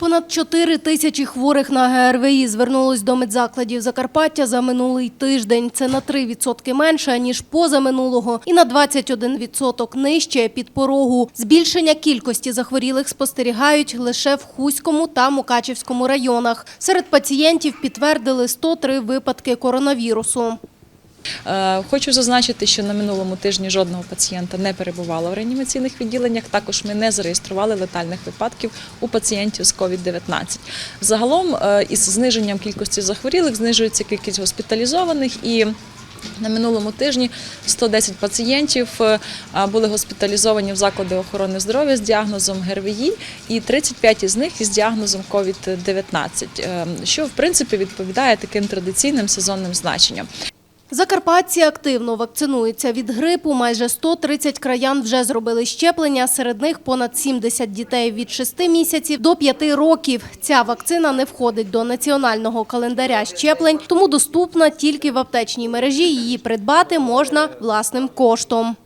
Понад 4 тисячі хворих на ГРВІ звернулось до медзакладів Закарпаття за минулий тиждень. Це на 3% менше, ніж позаминулого, і на 21% нижче під порогу. Збільшення кількості захворілих спостерігають лише в Хуському та Мукачівському районах. Серед пацієнтів підтвердили 103 випадки коронавірусу. Е, Хочу зазначити, що на минулому тижні жодного пацієнта не перебувало в реанімаційних відділеннях. Також ми не зареєстрували летальних випадків у пацієнтів з COVID-19. Загалом е, із зниженням кількості захворілих знижується кількість госпіталізованих і. На минулому тижні 110 пацієнтів е, були госпіталізовані в заклади охорони здоров'я з діагнозом ГРВІ і 35 із них із діагнозом COVID-19, е, що в принципі відповідає таким традиційним сезонним значенням. Закарпатці активно вакцинуються від грипу. Майже 130 краян вже зробили щеплення. Серед них понад 70 дітей від 6 місяців до 5 років. Ця вакцина не входить до національного календаря щеплень, тому доступна тільки в аптечній мережі. Її придбати можна власним коштом.